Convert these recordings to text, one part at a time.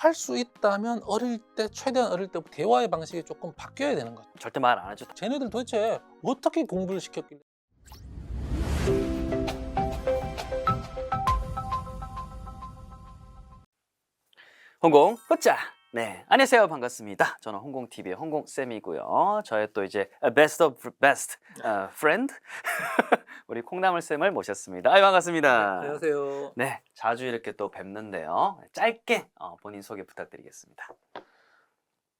할 수 있다면 어릴 때 최대한 어릴 때 대화의 방식이 조금 바뀌어야 되는 거죠. 절대 말 안 하죠. 쟤네들 도대체 어떻게 공부를 시켰길래? 홍공 후짜. 네, 안녕하세요. 반갑습니다. 저는 홍공 TV의 홍공 쌤이고요. 저의 또 이제 best of best 어, friend 우리 콩나물 쌤을 모셨습니다. 아유 반갑습니다. 안녕하세요. 네, 자주 이렇게 또 뵙는데요. 짧게 어, 본인 소개 부탁드리겠습니다.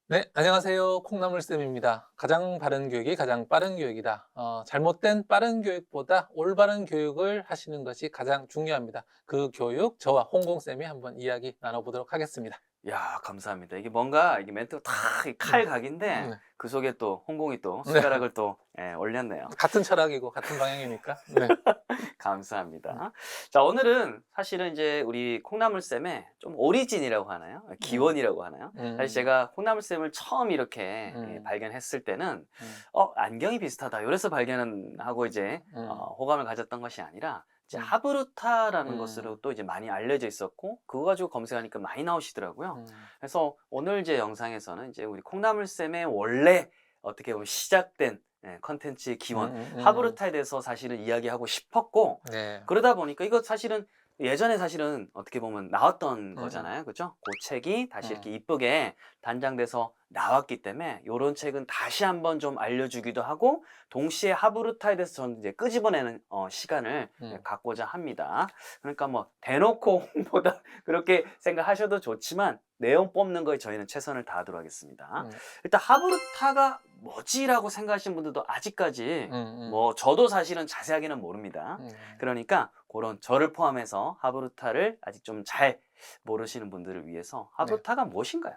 네, 안녕하세요. 콩나물쌤입니다. 가장 바른 교육이 가장 빠른 교육이다. 어, 잘못된 빠른 교육보다 올바른 교육을 하시는 것이 가장 중요합니다. 그 교육 저와 홍공쌤이 한번 이야기 나눠보도록 하겠습니다. 야 감사합니다. 이게 뭔가 이게 멘트가 다칼 각인데 네. 그 속에 또 홍공이 또 네. 숟가락을 또 예, 올렸네요. 같은 철학이고 같은 방향이니까. 네. 감사합니다. 자, 오늘은 사실은 이제 우리 콩나물 쌤의 좀 오리진이라고 하나요? 기원이라고 하나요? 음. 사실 제가 콩나물 쌤을 처음 이렇게 음. 예, 발견했을 때는 음. 어 안경이 비슷하다. 이래서 발견하고 이제 음. 어, 호감을 가졌던 것이 아니라 이제 음. 하브루타라는 음. 것으로 또 이제 많이 알려져 있었고 그거 가지고 검색하니까 많이 나오시더라고요. 음. 그래서 오늘 제 영상에서는 이제 우리 콩나물 쌤의 원래 어떻게 보면 시작된 예, 컨텐츠의 기원 음, 음. 하브루타에 대해서 사실은 이야기하고 싶었고 네. 그러다 보니까 이거 사실은 예전에 사실은 어떻게 보면 나왔던 음. 거잖아요. 그죠? 그 책이 다시 음. 이렇게 이쁘게 단장돼서 나왔기 때문에 이런 책은 다시 한번 좀 알려주기도 하고 동시에 하브루타에 대해서 저는 이제 끄집어내는 어, 시간을 음. 갖고자 합니다. 그러니까 뭐 대놓고 홍보다 그렇게 생각하셔도 좋지만 내용 뽑는 거에 저희는 최선을 다하도록 하겠습니다. 음. 일단 하브루타가 뭐지라고 생각하시는 분들도 아직까지 음, 음. 뭐 저도 사실은 자세하게는 모릅니다. 음. 그러니까 그런 저를 포함해서 하브루타를 아직 좀 잘 모르시는 분들을 위해서 하브루타가 무엇인가요?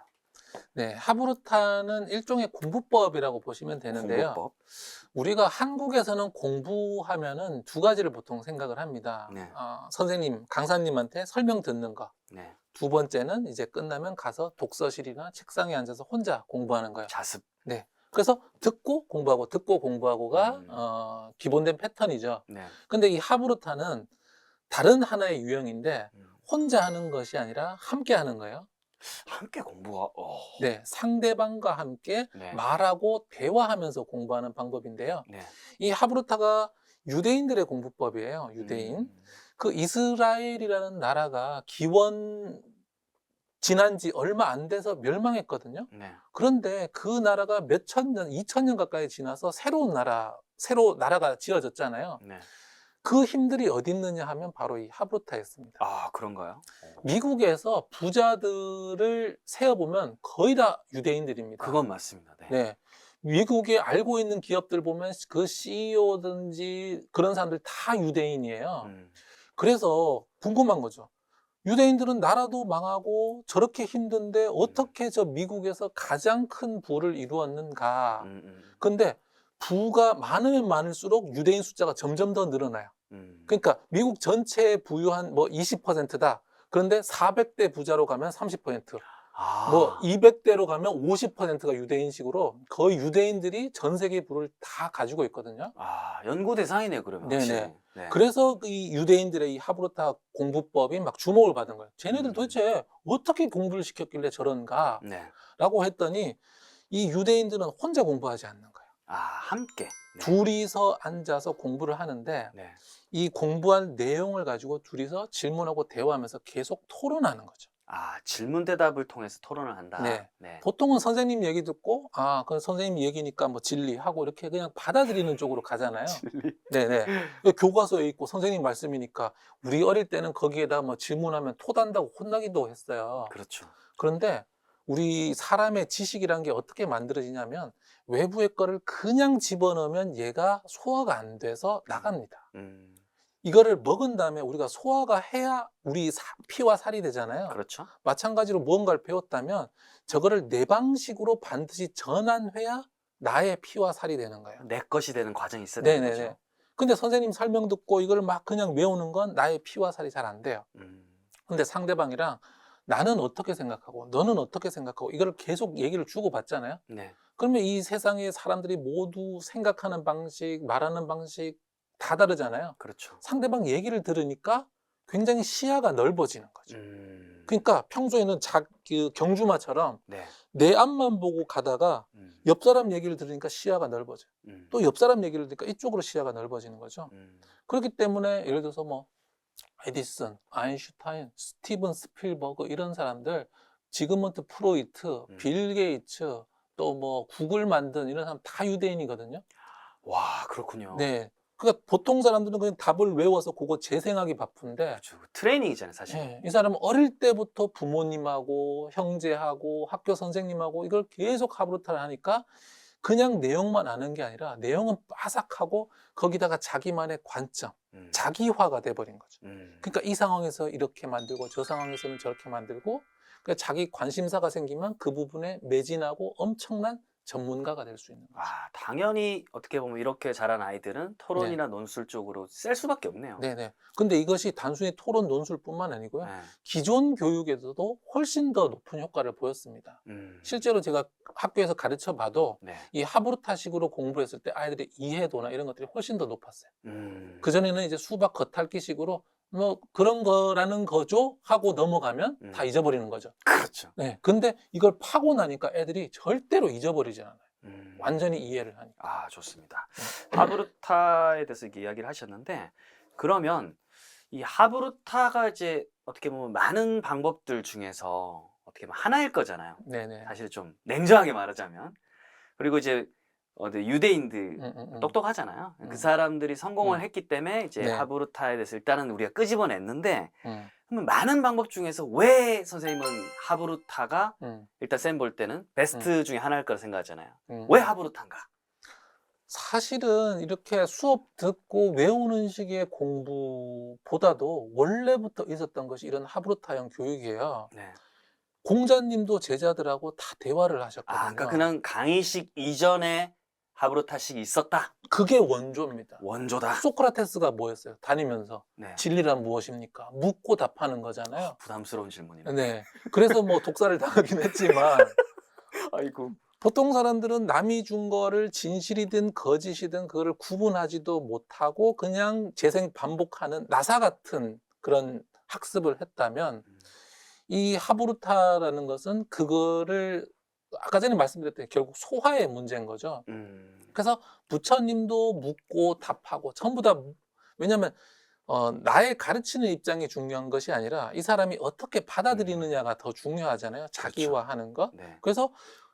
네, 하브루타는 일종의 공부법이라고 보시면 되는데요. 공부법. 우리가 한국에서는 공부하면은 두 가지를 보통 생각을 합니다. 네. 어, 선생님, 강사님한테 설명 듣는 거. 네. 두 번째는 이제 끝나면 가서 독서실이나 책상에 앉아서 혼자 공부하는 거예요. 자습. 그래서 듣고 공부하고 듣고 공부하고가 음. 어, 기본된 패턴이죠. 네. 근데 이 하브루타는 다른 하나의 유형인데 음. 혼자 하는 것이 아니라 함께 하는 거예요. 함께 공부가. 어. 네, 상대방과 함께 네. 말하고 대화하면서 공부하는 방법인데요. 네. 이 하브루타가 유대인들의 공부법이에요. 유대인. 음. 그 이스라엘이라는 나라가 기원 지난 지 얼마 안 돼서 멸망했거든요. 네. 그런데 그 나라가 몇 천 년, 이천 년 가까이 지나서 새로운 나라, 새로 나라가 지어졌잖아요. 네. 그 힘들이 어디 있느냐 하면 바로 이 하브루타였습니다. 아 그런가요? 어. 미국에서 부자들을 세어보면 거의 다 유대인들입니다. 그건 맞습니다. 네. 네. 미국에 알고 있는 기업들 보면 그 CEO든지 그런 사람들 다 유대인이에요. 음. 그래서 궁금한 거죠. 유대인들은 나라도 망하고 저렇게 힘든데 어떻게 저 미국에서 가장 큰 부를 이루었는가. 음, 음, 근데 부가 많으면 많을수록 유대인 숫자가 점점 더 늘어나요. 음. 그러니까 미국 전체의 부유한 뭐 20%다. 그런데 400대 부자로 가면 30%, 아. 뭐 200대로 가면 50%가 유대인식으로 거의 유대인들이 전 세계 부를 다 가지고 있거든요. 아 연구 대상이네 그러면. 네네. 확실히. 네. 그래서 이 유대인들의 이 하브루타 공부법이 막 주목을 받은 거예요. 쟤네들 음. 도대체 어떻게 공부를 시켰길래 저런가? 네. 라고 했더니 이 유대인들은 혼자 공부하지 않는 거예요. 아 함께. 네. 둘이서 앉아서 공부를 하는데 네. 이 공부한 내용을 가지고 둘이서 질문하고 대화하면서 계속 토론하는 거죠. 아 질문 대답을 통해서 토론을 한다. 네. 네. 보통은 선생님 얘기 듣고 아, 그 선생님 얘기니까 뭐 진리하고 이렇게 그냥 받아들이는 쪽으로 가잖아요. 진리. 네네. 교과서에 있고 선생님 말씀이니까 우리 어릴 때는 거기에다 뭐 질문하면 토단다고 혼나기도 했어요. 그렇죠. 그런데 우리 사람의 지식이란 게 어떻게 만들어지냐면 외부의 거를 그냥 집어넣으면 얘가 소화가 안 돼서 나갑니다. 음. 이거를 먹은 다음에 우리가 소화가 해야 우리 사- 피와 살이 되잖아요. 그렇죠. 마찬가지로 무언가를 배웠다면 저거를 내 방식으로 반드시 전환해야 나의 피와 살이 되는 거예요. 내 것이 되는 과정이 있어야 되는 네네네. 거죠. 근데 선생님 설명 듣고 이걸 막 그냥 외우는 건 나의 피와 살이 잘 안 돼요. 음. 근데 상대방이랑 나는 어떻게 생각하고 너는 어떻게 생각하고 이걸 계속 얘기를 주고 받잖아요. 네. 그러면 이 세상의 사람들이 모두 생각하는 방식, 말하는 방식 다 다르잖아요. 그렇죠. 상대방 얘기를 들으니까 굉장히 시야가 넓어지는 거죠. 음. 그러니까 평소에는 자, 그 경주마처럼 네. 내 앞만 보고 가다가 음. 옆 사람 얘기를 들으니까 시야가 넓어져. 음. 또옆 사람 얘기를 들으니까 이쪽으로 시야가 넓어지는 거죠. 음. 그렇기 때문에 예를 들어서 뭐 에디슨, 아인슈타인, 스티븐 스필버그 이런 사람들, 지그먼트 프로이트, 음. 빌 게이츠, 또 뭐 구글 만든 이런 사람 다 유대인이거든요. 와 그렇군요. 네. 그러니까 보통 사람들은 그냥 답을 외워서 그거 재생하기 바쁜데 그렇죠. 트레이닝이잖아요 사실. 예, 이 사람은 어릴 때부터 부모님하고 형제하고 학교 선생님하고 이걸 계속 하브루타를 하니까 그냥 내용만 아는 게 아니라 내용은 빠삭하고 거기다가 자기만의 관점, 음. 자기화가 돼버린 거죠. 음. 그러니까 이 상황에서 이렇게 만들고 저 상황에서는 저렇게 만들고 그러니까 자기 관심사가 생기면 그 부분에 매진하고 엄청난 전문가가 될 수 있는 거죠. 아 당연히 어떻게 보면 이렇게 자란 아이들은 토론이나 논술 쪽으로 셀 수밖에 없네요. 네네. 근데 이것이 단순히 토론 논술뿐만 아니고요. 네. 기존 교육에서도 훨씬 더 높은 효과를 보였습니다. 음. 실제로 제가 학교에서 가르쳐 봐도 네. 이 하브루타식으로 공부했을 때 아이들의 이해도나 이런 것들이 훨씬 더 높았어요. 음. 그전에는 이제 수박 겉핥기식으로 뭐 그런 거라는 거죠 하고 넘어가면 음. 다 잊어버리는 거죠. 그렇죠. 네. 근데 이걸 파고 나니까 애들이 절대로 잊어버리지 않아요. 음. 완전히 이해를 하니까. 아 좋습니다. 네. 하브루타에 대해서 이렇게 이야기를 하셨는데 그러면 이 하브루타가 이제 어떻게 보면 많은 방법들 중에서 어떻게 보면 하나일 거잖아요. 네네. 사실 좀 냉정하게 말하자면 그리고 이제 어, 네, 유대인들 음, 음, 음. 똑똑하잖아요. 음. 그 사람들이 성공을 음. 했기 때문에 이제 네. 하브루타에 대해서 일단은 우리가 끄집어냈는데 음, 그러면 많은 방법 중에서 왜 선생님은 하브루타가 음, 일단 쌤 볼 때는 베스트 중에 하나일 거라 생각하잖아요. 음. 왜 하브루타인가? 사실은 이렇게 수업 듣고 외우는 식의 공부보다도 원래부터 있었던 것이 이런 하브루타형 교육이에요. 네. 공자님도 제자들하고 다 대화를 하셨거든요. 아, 그러니까 그냥 강의식 이전에 하브루타식이 있었다. 그게 원조입니다. 원조다. 소크라테스가 뭐였어요? 다니면서 네. 진리란 무엇입니까? 묻고 답하는 거잖아요. 부담스러운 질문이네. 네. 그래서 뭐 독사를 당하긴 했지만 아이고. 보통 사람들은 남이 준 거를 진실이든 거짓이든 그거를 구분하지도 못하고 그냥 재생 반복하는 나사 같은 그런 학습을 했다면 음. 이 하브루타라는 것은 그거를 아까 전에 말씀드렸듯이 결국 소화의 문제인 거죠. 음. 그래서 부처님도 묻고 답하고 전부 다 왜냐하면 어, 나의 가르치는 입장이 중요한 것이 아니라 이 사람이 어떻게 받아들이느냐가 더 중요하잖아요. 자기화하는 것. 네. 그래서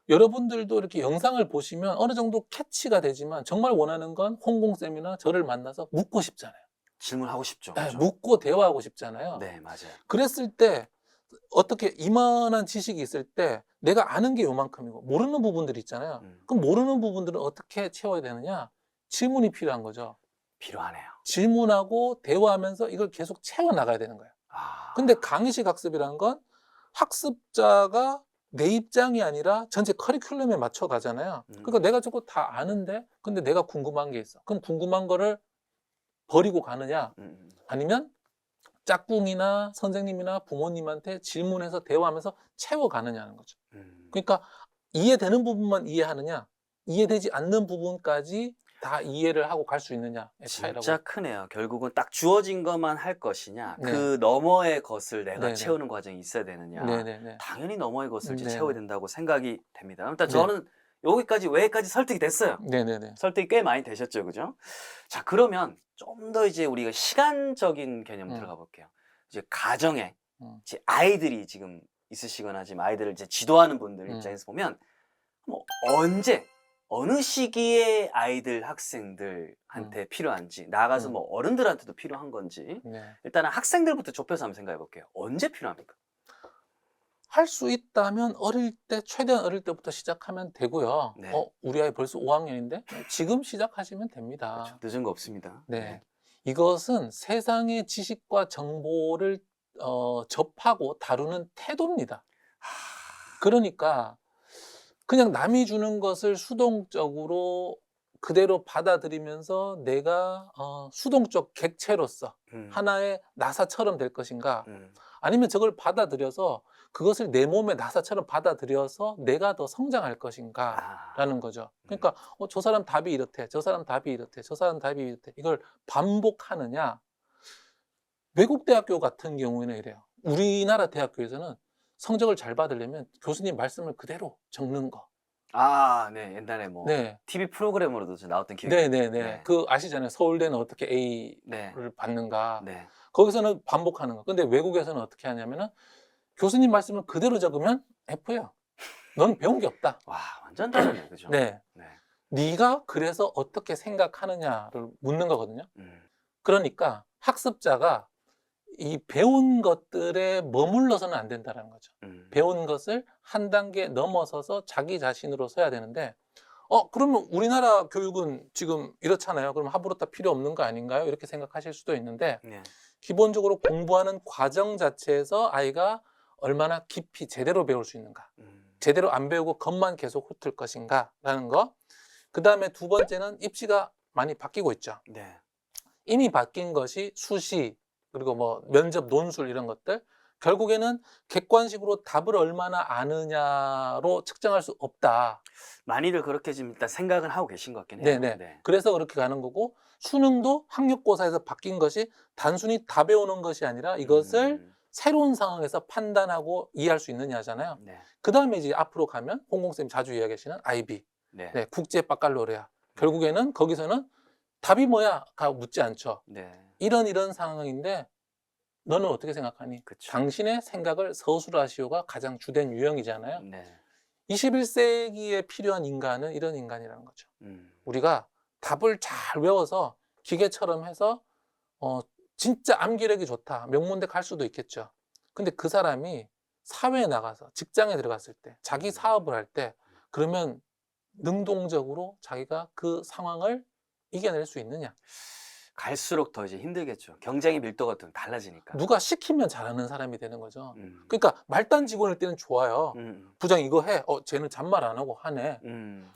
여러분들도 이렇게 영상을 보시면 어느 정도 캐치가 되지만 정말 원하는 건 홍공 쌤이나 저를 만나서 묻고 싶잖아요. 질문하고 싶죠. 네, 그죠? 묻고 대화하고 싶잖아요. 네, 맞아요. 그랬을 때 어떻게 이만한 지식이 있을 때 내가 아는 게 요만큼이고 모르는 부분들이 있잖아요. 음. 그럼 모르는 부분들은 어떻게 채워야 되느냐? 질문이 필요한 거죠. 필요하네요. 질문하고 대화하면서 이걸 계속 채워 나가야 되는 거예요. 아. 근데 강의식 학습이라는 건 학습자가 내 입장이 아니라 전체 커리큘럼에 맞춰 가잖아요. 음. 그러니까 내가 저거 다 아는데 근데 내가 궁금한 게 있어. 그럼 궁금한 거를 버리고 가느냐? 음, 음. 아니면 짝꿍이나 선생님이나 부모님한테 질문해서 대화하면서 채워 가느냐는 거죠. 음. 그러니까 이해되는 부분만 이해하느냐? 이해되지 않는 부분까지 다 이해를 하고 갈수 차이라고. 진짜 크네요. 결국은 딱 주어진 것만 할 것이냐, 네. 그 너머의 것을 내가 네네. 채우는 과정이 있어야 되느냐. 네네네. 당연히 너머의 것을 이제 네. 채워야 된다고 생각이 됩니다. 일단 네. 저는 여기까지 왜까지 설득이 됐어요. 네네네. 설득이 꽤 많이 되셨죠, 그죠? 자, 그러면 좀 더 이제 우리가 시간적인 개념 음. 들어가 볼게요. 이제 가정에 음. 이제 아이들이 지금 있으시거나 지금 아이들을 이제 지도하는 분들 음. 입장에서 보면 뭐 언제 어느 시기에 아이들 학생들한테 필요한지 나가서 음. 뭐 어른들한테도 필요한 건지 네. 일단은 학생들부터 좁혀서 한번 생각해 볼게요. 언제 필요합니까? 할 수 있다면 어릴 때 최대한 어릴 때부터 시작하면 되고요. 네. 어, 우리 아이 벌써 5학년인데 지금 시작하시면 됩니다. 그렇죠. 늦은 거 없습니다. 네. 이것은 세상의 지식과 정보를 어, 접하고 다루는 태도입니다. 그러니까 그냥 남이 주는 것을 수동적으로 그대로 받아들이면서 내가 어, 수동적 객체로서 음. 하나의 나사처럼 될 것인가 음. 아니면 저걸 받아들여서 그것을 내 몸의 나사처럼 받아들여서 내가 더 성장할 것인가 아. 라는 거죠. 그러니까 어, 저 사람 답이 이렇대, 저 사람 답이 이렇대, 저 사람 답이 이렇대. 이걸 반복하느냐? 외국 대학교 같은 경우에는 이래요. 우리나라 대학교에서는 성적을 잘 받으려면 교수님 말씀을 그대로 적는 거. 아, 네. 옛날에 뭐 네. TV 프로그램으로도 나왔던 기억이 네, 네, 네. 네. 그 아시잖아요. 서울대는 어떻게 네. A를 받는가. 네. 거기서는 반복하는 거. 근데 외국에서는 어떻게 하냐면은 교수님 말씀을 그대로 적으면 F야. 넌 배운 게 없다. 와, 완전 다르네. 그죠? 네. 네. 네가 그래서 어떻게 생각하느냐를 묻는 거거든요. 음. 그러니까 학습자가 이 배운 것들에 머물러서는 안 된다는 거죠. 음. 배운 것을 한 단계 넘어서서 자기 자신으로 서야 되는데, 어, 그러면 우리나라 교육은 지금 이렇잖아요. 그럼 하브로타 필요 없는 거 아닌가요? 이렇게 생각하실 수도 있는데, 네. 기본적으로 공부하는 과정 자체에서 아이가 얼마나 깊이 제대로 배울 수 있는가. 음. 제대로 안 배우고 겉만 계속 훑을 것인가라는 거. 그 다음에 두 번째는 입시가 많이 바뀌고 있죠. 네. 이미 바뀐 것이 수시 그리고 뭐 면접 논술 이런 것들 결국에는 객관식으로 답을 얼마나 아느냐로 측정할 수 없다. 많이들 그렇게 지금 일단 생각은 하고 계신 것 같긴 해요. 네네. 그래서 그렇게 가는 거고 수능도 학력고사에서 바뀐 것이 단순히 다 배우는 것이 아니라 이것을 음. 새로운 상황에서 판단하고 이해할 수 있느냐잖아요. 네. 그 다음에 이제 앞으로 가면 홍공쌤 자주 이야기하시는 IB, 네. 네, 국제 바칼로레아. 결국에는 거기서는 답이 뭐야? 가 묻지 않죠. 네. 이런 이런 상황인데 너는 어떻게 생각하니? 그쵸. 당신의 생각을 서술하시오가 가장 주된 유형이잖아요. 네. 21세기에 필요한 인간은 이런 인간이라는 거죠. 음. 우리가 답을 잘 외워서 기계처럼 해서 어 진짜 암기력이 좋다. 명문대 갈 수도 있겠죠. 근데 그 사람이 사회에 나가서 직장에 들어갔을 때 자기 사업을 할 때 그러면 능동적으로 자기가 그 상황을 이겨낼 수 있느냐? 갈수록 더 이제 힘들겠죠. 경쟁의 밀도가 좀 달라지니까. 누가 시키면 잘하는 사람이 되는 거죠. 음. 그러니까 말단 직원일 때는 좋아요. 음. 부장 이거 해. 어, 쟤는 잔말 안 하고 하네. 음.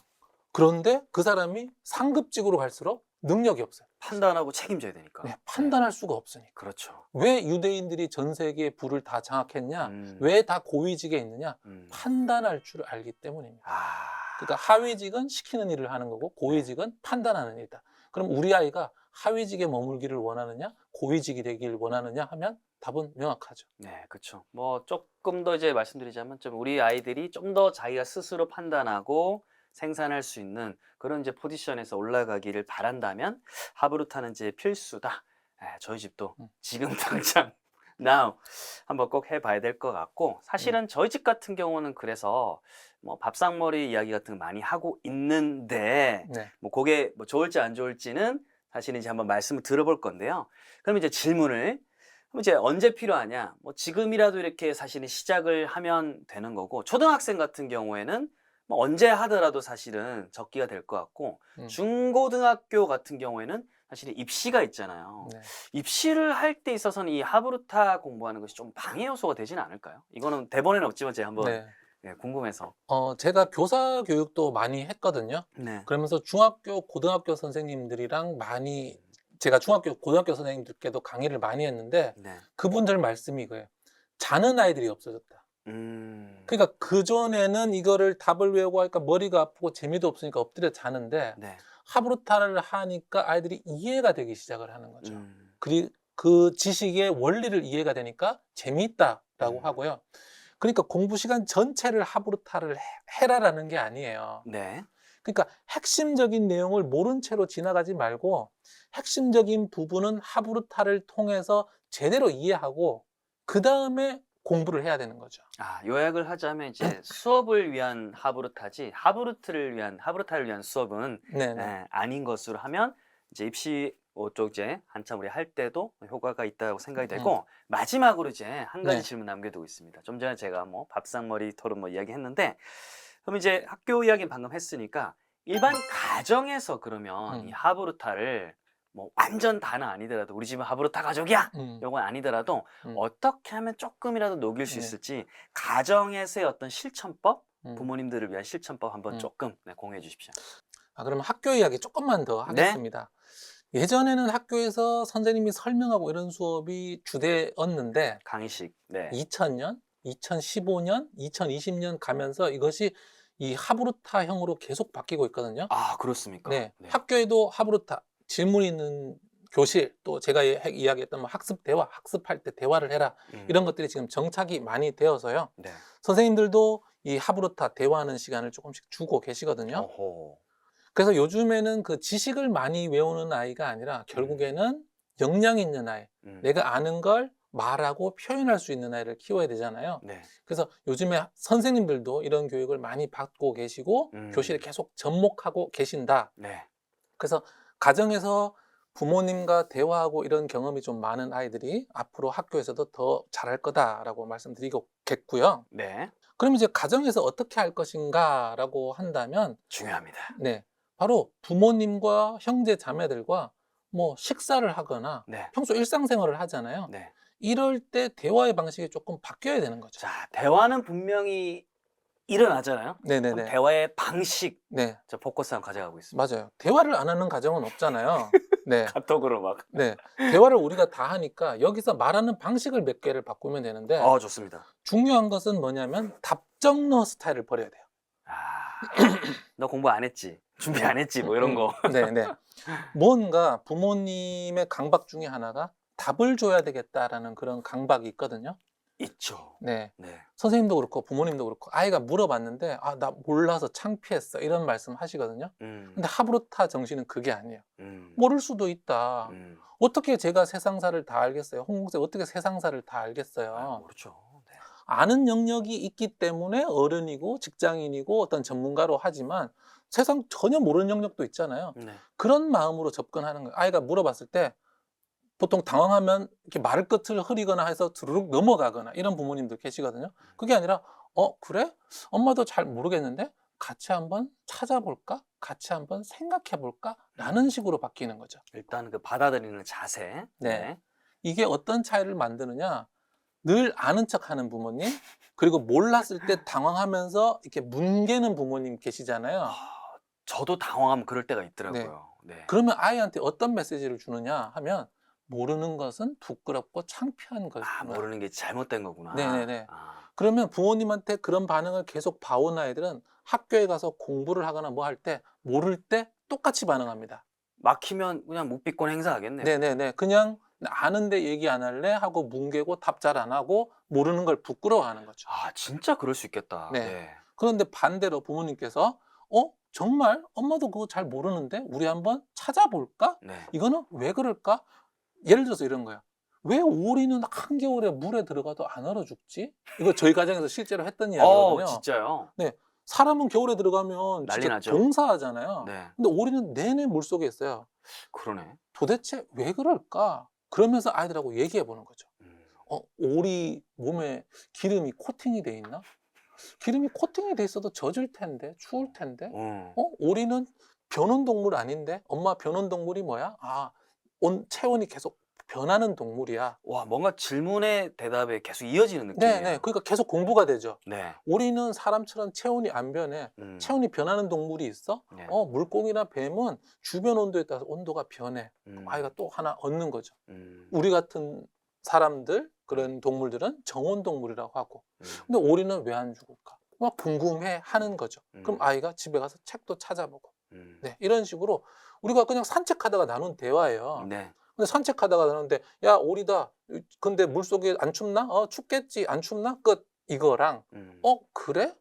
그런데 그 사람이 상급직으로 갈수록 능력이 없어요. 판단하고 책임져야 되니까. 네, 판단할 수가 없으니까. 그렇죠. 왜 유대인들이 전 세계의 부를 다 장악했냐? 음. 왜 다 고위직에 있느냐? 음. 판단할 줄 알기 때문입니다. 아. 그러니까 하위직은 시키는 일을 하는 거고 고위직은 판단하는 일이다. 그럼 우리 아이가 하위직에 머물기를 원하느냐, 고위직이 되기를 원하느냐 하면 답은 명확하죠. 네, 그렇죠. 뭐 조금 더 이제 말씀드리자면 좀 우리 아이들이 좀 더 자기가 스스로 판단하고 생산할 수 있는 그런 이제 포지션에서 올라가기를 바란다면 하브루타는 이제 필수다. 예, 저희 집도 음. 지금 당장 now 한번 꼭 해봐야 될 것 같고 사실은 저희 집 같은 경우는 그래서 뭐 밥상머리 이야기 같은 거 많이 하고 있는데 네. 뭐 그게 뭐 좋을지 안 좋을지는 사실 이제 한번 말씀을 들어볼 건데요. 그럼 이제 질문을 그럼 이제 언제 필요하냐? 뭐 지금이라도 이렇게 사실은 시작을 하면 되는 거고 초등학생 같은 경우에는 뭐 언제 하더라도 사실은 적기가 될 것 같고 음. 중고등학교 같은 경우에는 사실 입시가 있잖아요. 네. 입시를 할 때 있어서는 이 하브루타 공부하는 것이 좀 방해 요소가 되지는 않을까요? 이거는 대본에는 없지만 제가 한번 네. 예, 궁금해서. 어, 제가 교사 교육도 많이 했거든요. 네. 그러면서 중학교, 고등학교 선생님들이랑 많이 제가 중학교, 고등학교 선생님들께도 강의를 많이 했는데 네. 그분들 말씀이 이거예요. 자는 아이들이 없어졌다. 음. 그러니까 그 전에는 이거를 답을 외우고 하니까 머리가 아프고 재미도 없으니까 엎드려 자는데 네. 하브루타를 하니까 아이들이 이해가 되기 시작을 하는 거죠. 음. 그리 그 지식의 원리를 이해가 되니까 재미있다라고 음. 하고요. 그러니까 공부 시간 전체를 하브루타를 해- 해라라는 게 아니에요. 네. 그러니까 핵심적인 내용을 모른 채로 지나가지 말고 핵심적인 부분은 하브루타를 통해서 제대로 이해하고 그 다음에 공부를 해야 되는 거죠. 아, 요약을 하자면 이제 수업을 위한 하브루타지 하브루트를 위한 하브루타를 위한 수업은 네, 아닌 것으로 하면 이제 입시 쪽 이제 한참 우리 할 때도 효과가 있다고 생각이 되고 마지막으로 이제 한 가지 네. 질문 남겨두고 있습니다. 좀 전에 제가 뭐 밥상머리 토론 뭐 이야기했는데 그럼 이제 학교 이야기는 방금 했으니까 일반 가정에서 그러면 음. 이 하브루타를 뭐 완전 다는 아니더라도 우리 집은 하브루타 가족이야 음, 요건 아니더라도 음. 어떻게 하면 조금이라도 녹일 수 네. 있을지 가정에서의 어떤 실천법 음. 부모님들을 위한 실천법 한번 음. 조금 네, 공유해 주십시오. 아, 그럼 학교 이야기 조금만 더 네. 하겠습니다. 예전에는 학교에서 선생님이 설명하고 이런 수업이 주되었는데 강의식. 네. 2000년, 2015년, 2020년 가면서 이것이 이 하브루타형으로 계속 바뀌고 있거든요. 아 그렇습니까? 네, 학교에도 하브루타 질문 있는 교실 또 제가 이- 이야기했던 뭐 학습 대화, 학습할 때 대화를 해라 음. 이런 것들이 지금 정착이 많이 되어서요. 네. 선생님들도 이 하브루타 대화하는 시간을 조금씩 주고 계시거든요. 어허. 그래서 요즘에는 그 지식을 많이 외우는 아이가 아니라 결국에는 역량 있는 아이, 음. 내가 아는 걸 말하고 표현할 수 있는 아이를 키워야 되잖아요. 네. 그래서 요즘에 선생님들도 이런 교육을 많이 받고 계시고 음. 교실에 계속 접목하고 계신다. 네. 그래서 가정에서 부모님과 대화하고 이런 경험이 좀 많은 아이들이 앞으로 학교에서도 더 잘할 거다라고 말씀드리겠고요. 네. 그럼 이제 가정에서 어떻게 할 것인가라고 한다면 중요합니다. 네. 바로 부모님과 형제 자매들과 뭐 식사를 하거나 네. 평소 일상생활을 하잖아요. 네. 이럴 때 대화의 방식이 조금 바뀌어야 되는 거죠. 자, 대화는 분명히 일어나잖아요. 네네네. 대화의 방식 네, 저 포커스 한번 가져가고 있습니다. 맞아요. 대화를 안 하는 가정은 없잖아요. 네, 카톡으로 막. 네. 대화를 우리가 다 하니까 여기서 말하는 방식을 몇 개를 바꾸면 되는데 어, 좋습니다. 중요한 것은 뭐냐면 답정너 스타일을 버려야 돼요. 아, 너 공부 안 했지? 준비 안 했지? 뭐 이런 거. 네, 네. 뭔가 부모님의 강박 중에 하나가 답을 줘야 되겠다라는 그런 강박이 있거든요. 있죠. 네. 네. 선생님도 그렇고 부모님도 그렇고 아이가 물어봤는데 아, 나 몰라서 창피했어. 이런 말씀 하시거든요. 음. 근데 하브루타 정신은 그게 아니에요. 음. 모를 수도 있다. 음. 어떻게 제가 세상사를 다 알겠어요? 홍콩생 어떻게 세상사를 다 알겠어요? 아, 모르죠. 네. 아는 영역이 있기 때문에 어른이고 직장인이고 어떤 전문가로 하지만 세상 전혀 모르는 영역도 있잖아요. 네. 그런 마음으로 접근하는 거예요. 아이가 물어봤을 때 보통 당황하면 이렇게 말을 끝을 흐리거나 해서 두루룩 넘어가거나 이런 부모님들 계시거든요. 그게 아니라 어 그래? 엄마도 잘 모르겠는데 같이 한번 찾아볼까? 같이 한번 생각해 볼까? 라는 식으로 바뀌는 거죠. 일단 그 받아들이는 자세. 네. 이게 어떤 차이를 만드느냐? 늘 아는 척 하는 부모님, 그리고 몰랐을 때 당황하면서 이렇게 뭉개는 부모님 계시잖아요. 아, 저도 당황하면 그럴 때가 있더라고요. 네. 그러면 아이한테 어떤 메시지를 주느냐 하면 모르는 것은 부끄럽고 창피한 것이구나. 아, 모르는 게 잘못된 거구나. 네네네. 아, 그러면 부모님한테 그런 반응을 계속 봐온 아이들은 학교에 가서 공부를 하거나 뭐 할 때 모를 때 똑같이 반응합니다. 막히면 그냥 묵비권 행사하겠네요. 네네네. 그냥 아는데 얘기 안 할래 하고 뭉개고 답 잘 안 하고 모르는 걸 부끄러워하는 거죠. 아, 진짜 그럴 수 있겠다. 네. 그런데 반대로 부모님께서 어 정말 엄마도 그거 잘 모르는데 우리 한번 찾아볼까? 네. 이거는 왜 그럴까? 예를 들어서 이런 거야. 왜 오리는 한겨울에 물에 들어가도 안 얼어 죽지? 이거 저희 가정에서 실제로 했던 어, 이야기거든요. 진짜요? 사람은 겨울에 들어가면 난리 진짜 나죠. 동사하잖아요. 네. 근데 오리는 내내 물 속에 있어요. 그러네. 도대체 왜 그럴까? 그러면서 아이들하고 얘기해 보는 거죠. 음. 어, 오리 몸에 기름이 코팅이 돼 있나? 기름이 코팅이 돼 있어도 젖을 텐데, 추울 텐데. 어. 어, 오리는 변온 동물 아닌데? 엄마 변온 동물이 뭐야? 아, 온 체온이 계속 변하는 동물이야. 와, 뭔가 질문의 대답에 계속 이어지는 느낌이에요. 네, 네. 그러니까 계속 공부가 되죠. 네. 오리는 사람처럼 체온이 안 변해. 음. 체온이 변하는 동물이 있어? 네. 어, 물고기나 뱀은 주변 온도에 따라서 온도가 변해. 음. 아이가 또 하나 얻는 거죠. 음. 우리 같은 사람들, 그런 동물들은 정온 동물이라고 하고. 음. 근데 오리는 왜 안 죽을까? 막 궁금해 하는 거죠. 그럼 음. 아이가 집에 가서 책도 찾아보고. 음. 네, 이런 식으로 우리가 그냥 산책하다가 나눈 대화예요. 네. 근데 산책하다가 나누는데 야 오리다. 근데 물 속에 안 춥나? 어 춥겠지. 안 춥나? 끝. 이거랑 음. 어 그래?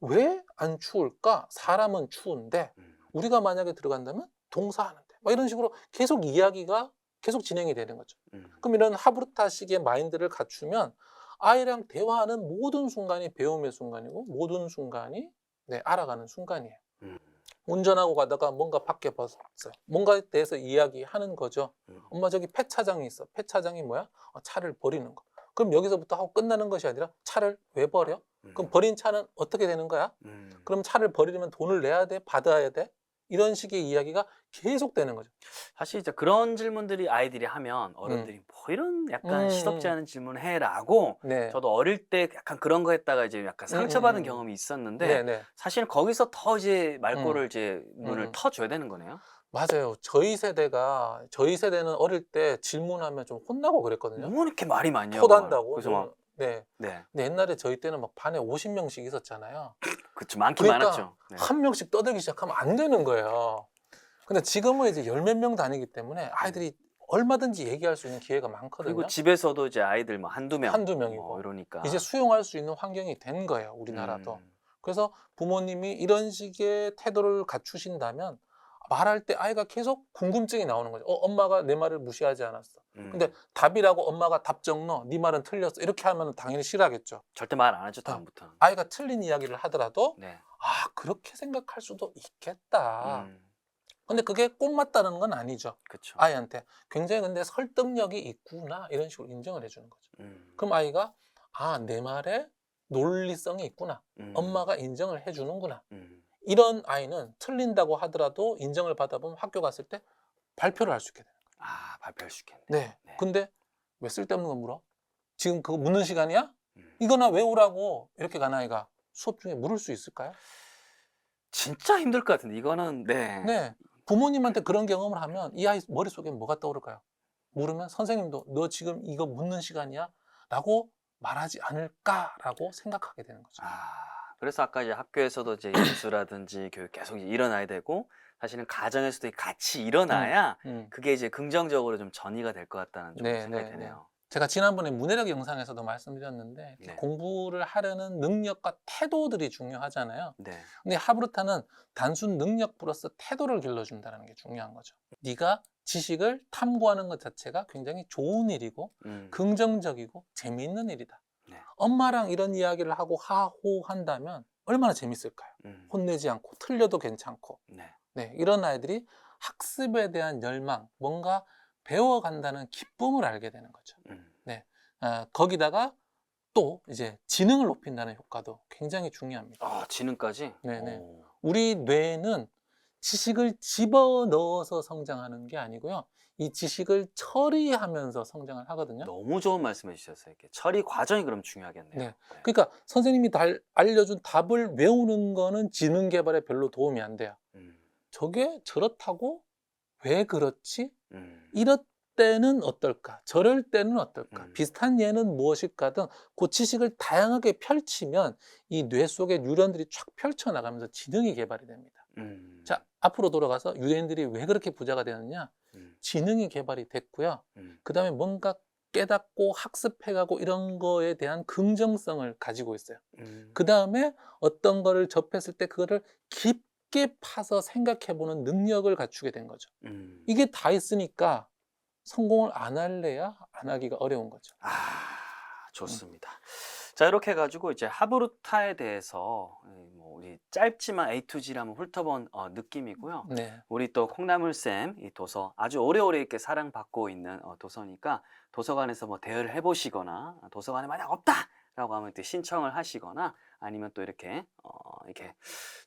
왜 안 추울까? 사람은 추운데 음. 우리가 만약에 들어간다면 동사하는데. 막 이런 식으로 계속 이야기가 계속 진행이 되는 거죠. 음. 그럼 이런 하브루타식의 마인드를 갖추면 아이랑 대화하는 모든 순간이 배움의 순간이고 모든 순간이 네, 알아가는 순간이에요. 음. 운전하고 가다가 뭔가 밖에 봤어요. 뭔가에 대해서 이야기하는 거죠. 음. 엄마 저기 폐차장이 있어. 폐차장이 뭐야? 어, 차를 버리는 거. 그럼 여기서부터 하고 끝나는 것이 아니라 차를 왜 버려? 음. 그럼 버린 차는 어떻게 되는 거야? 음. 그럼 차를 버리려면 돈을 내야 돼? 받아야 돼? 이런 식의 이야기가 계속 되는 거죠. 사실 이제 그런 질문들이 아이들이 하면 어른들이 뭐 이런 약간 음, 시덥지 음. 않은 질문을 해라고 네. 저도 어릴 때 약간 그런 거 했다가 이제 약간 상처받은 음, 음. 경험이 있었는데 네, 네. 사실 거기서 더 이제 말꼬를 이제 문을 음. 터줘야 되는 거네요. 맞아요. 저희 세대가 저희 세대는 어릴 때 질문하면 좀 혼나고 그랬거든요. 뭐 이렇게 말이 많냐고. 토단다고. 그래서 막 네. 네, 근데 옛날에 저희 때는 막 반에 50명씩 있었잖아요. 그쵸 많긴 그러니까 많았죠. 네. 한 명씩 떠들기 시작하면 안 되는 거예요. 근데 지금은 이제 열 몇 명도 아니기 때문에 아이들이 얼마든지 얘기할 수 있는 기회가 많거든요. 그리고 집에서도 이제 아이들 뭐 한두 명, 한두 명이고. 뭐 이러니까 이제 수용할 수 있는 환경이 된 거예요, 우리나라도. 음, 그래서 부모님이 이런 식의 태도를 갖추신다면 말할 때 아이가 계속 궁금증이 나오는 거죠. 어, 엄마가 내 말을 무시하지 않았어. 음. 근데 답이라고 엄마가 답정 넣어. 네 말은 틀렸어. 이렇게 하면 당연히 싫어하겠죠. 절대 말 안 하죠 다음부터 는. 아이가 틀린 이야기를 하더라도 네. 아, 그렇게 생각할 수도 있겠다. 음, 근데 그게 꼭 맞다는 건 아니죠. 그렇죠. 아이한테 굉장히 근데 설득력이 있구나 이런 식으로 인정을 해주는 거죠. 음, 그럼 아이가 아 내 말에 논리성이 있구나. 음, 엄마가 인정을 해주는구나. 음, 이런 아이는 틀린다고 하더라도 인정을 받아보면 학교 갔을 때 발표를 할 수 있게 돼요. 아 발표할 수 있겠네. 네. 네. 근데 왜 쓸데없는 거 물어? 지금 그거 묻는 시간이야? 음. 이거나 외우라고 이렇게 간 아이가 수업 중에 물을 수 있을까요? 진짜 힘들 것 같은데 이거는 네. 네. 부모님한테 그런 경험을 하면 이 아이 머릿속에 뭐가 떠오를까요? 물으면 선생님도 너 지금 이거 묻는 시간이야? 라고 말하지 않을까라고 생각하게 되는 거죠. 아 그래서 아까 이제 학교에서도 이제 연수라든지 교육 계속 이제 일어나야 되고 사실은 가정에서도 같이 일어나야 음. 그게 이제 긍정적으로 좀 전이가 될 것 같다는 좀 네, 생각이 네, 되네요. 제가 지난번에 문해력 영상에서도 말씀드렸는데 네. 공부를 하려는 능력과 태도들이 중요하잖아요. 네. 근데 하브루타는 단순 능력 플러스 태도를 길러준다는 게 중요한 거죠. 네가 지식을 탐구하는 것 자체가 굉장히 좋은 일이고 음. 긍정적이고 재미있는 일이다. 네. 엄마랑 이런 이야기를 하고 하호한다면 얼마나 재밌을까요? 음. 혼내지 않고 틀려도 괜찮고 네. 네, 이런 아이들이 학습에 대한 열망, 뭔가 배워간다는 기쁨을 알게 되는 거죠. 음. 아, 거기다가 또 이제 지능을 높인다는 효과도 굉장히 중요합니다. 아 지능까지. 네네. 오. 우리 뇌는 지식을 집어 넣어서 성장하는 게 아니고요. 이 지식을 처리하면서 성장을 하거든요. 너무 좋은 말씀해 주셨어요. 이렇게 처리 과정이 그럼 중요하겠네요. 네. 그러니까 선생님이 달, 알려준 답을 외우는 거는 지능 개발에 별로 도움이 안 돼요. 음. 저게 저렇다고 왜 그렇지? 음. 이럴 때는 어떨까? 저럴 때는 어떨까? 음. 비슷한 예는 무엇일까 등그 지식을 다양하게 펼치면 이 뇌 속의 뉴런들이 쫙 펼쳐나가면서 지능이 개발이 됩니다. 음. 자, 앞으로 돌아가서 유대인들이 왜 그렇게 부자가 되느냐? 음. 지능이 개발이 됐고요. 음. 그 다음에 뭔가 깨닫고 학습해가고 이런 거에 대한 긍정성을 가지고 있어요. 음. 그 다음에 어떤 거를 접했을 때 그거를 깊게 파서 생각해보는 능력을 갖추게 된 거죠. 음. 이게 다 있으니까 성공을 안 할래야 안 하기가 어려운 거죠. 아, 좋습니다. 자, 이렇게 해가지고 이제 하브루타에 대해서 이뭐 우리 짧지만 A to G를 한번 훑어본 어, 느낌이고요. 네. 우리 또 콩나물 쌤 이 도서 아주 오래오래 이렇게 사랑받고 있는 어, 도서니까 도서관에서 뭐 대여를 해보시거나 도서관에 만약 없다라고 하면 또 신청을 하시거나 아니면 또 이렇게 어, 이렇게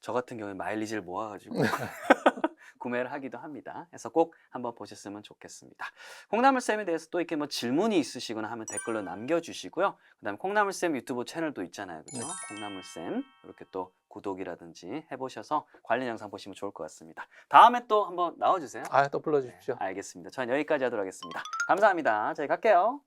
저 같은 경우에 마일리지를 모아가지고 구매를 하기도 합니다. 그래서 꼭 한번 보셨으면 좋겠습니다. 콩나물쌤에 대해서 또 이렇게 뭐 질문이 있으시거나 하면 댓글로 남겨주시고요. 그 다음에 콩나물쌤 유튜브 채널도 있잖아요. 그죠? 네. 콩나물쌤 이렇게 또 구독이라든지 해보셔서 관련 영상 보시면 좋을 것 같습니다. 다음에 또 한번 나와주세요. 아, 또 불러주십시오. 네, 알겠습니다. 저는 여기까지 하도록 하겠습니다. 감사합니다. 저희 갈게요.